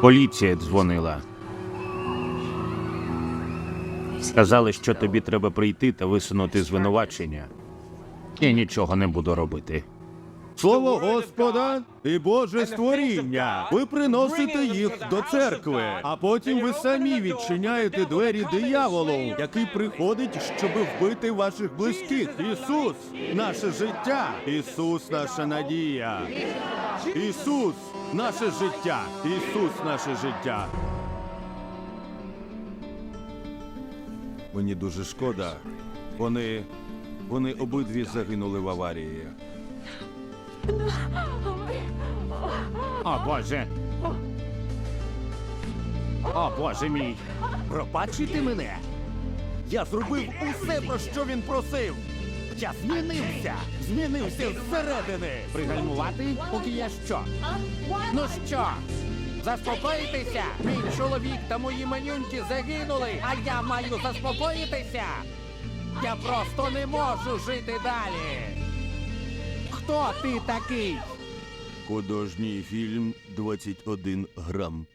Поліція дзвонила. Сказали, що тобі треба прийти та висунути звинувачення. Я нічого не буду робити. Слово Господа і Боже створіння. Ви приносите їх до церкви, а потім ви самі відчиняєте двері дияволу, який приходить, щоб вбити ваших близьких. Ісус, наше життя. Ісус, наша надія. Ісус, наше життя. Ісус, наше життя. Мені дуже шкода. Вони. Вони обидві загинули в аварії. О Боже. О Боже мій. Пробачите мене? Я зробив усе, про що він просив. Я змінився, змінився зсередини. Пригальмувати, поки я що? Ну що? Заспокоїтеся? Мій чоловік та мої манюньки загинули, а я маю заспокоїтися. Я просто не можу жити далі. Хто ти такий? Художній фільм 21 грам.